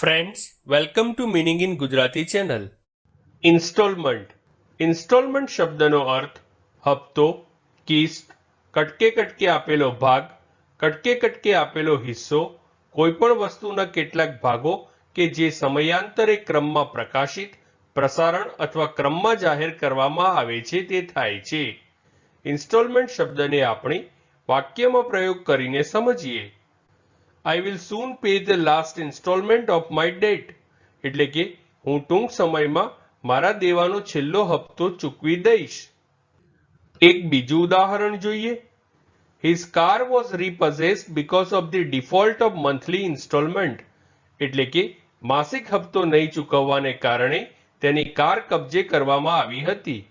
Friends welcome to meaning in Gujarati channel installment installment શબ્દનો અર્થ હપ્તો, કિસ્ત, કટકે કટકે આપેલો ભાગ, કટકે કટકે આપેલો હિસ્સો, કોઈપણ વસ્તુના કેટલાક ભાગો કે જે સમયાંતરે ક્રમમાં પ્રકાશિત, પ્રસારણ અથવા ક્રમમાં જાહેર કરવામાં આવે છે તે થાય છે. ઇન્સ્ટોલમેન્ટ શબ્દને આપણે વાક્યમાં પ્રયોગ કરીને સમજીએ. I will soon pay the last installment of my debt એટલે કે હું ટૂંક સમયમાં મારા દેવાનો છેલ્લો હપ્તો ચૂકવી દઈશ. એક બીજું ઉદાહરણ જોઈએ. His car was repossessed because of the default of monthly installment એટલે કે માસિક હપ્તો નહીં ચૂકવવાને કારણે તેની કાર કબજે કરવામાં આવી હતી.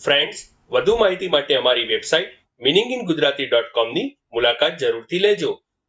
ફ્રેન્ડ્સ વધુ માહિતી માટે અમારી website meaning in Gujarati dot કોમની મુલાકાત જરૂરથી લેજો.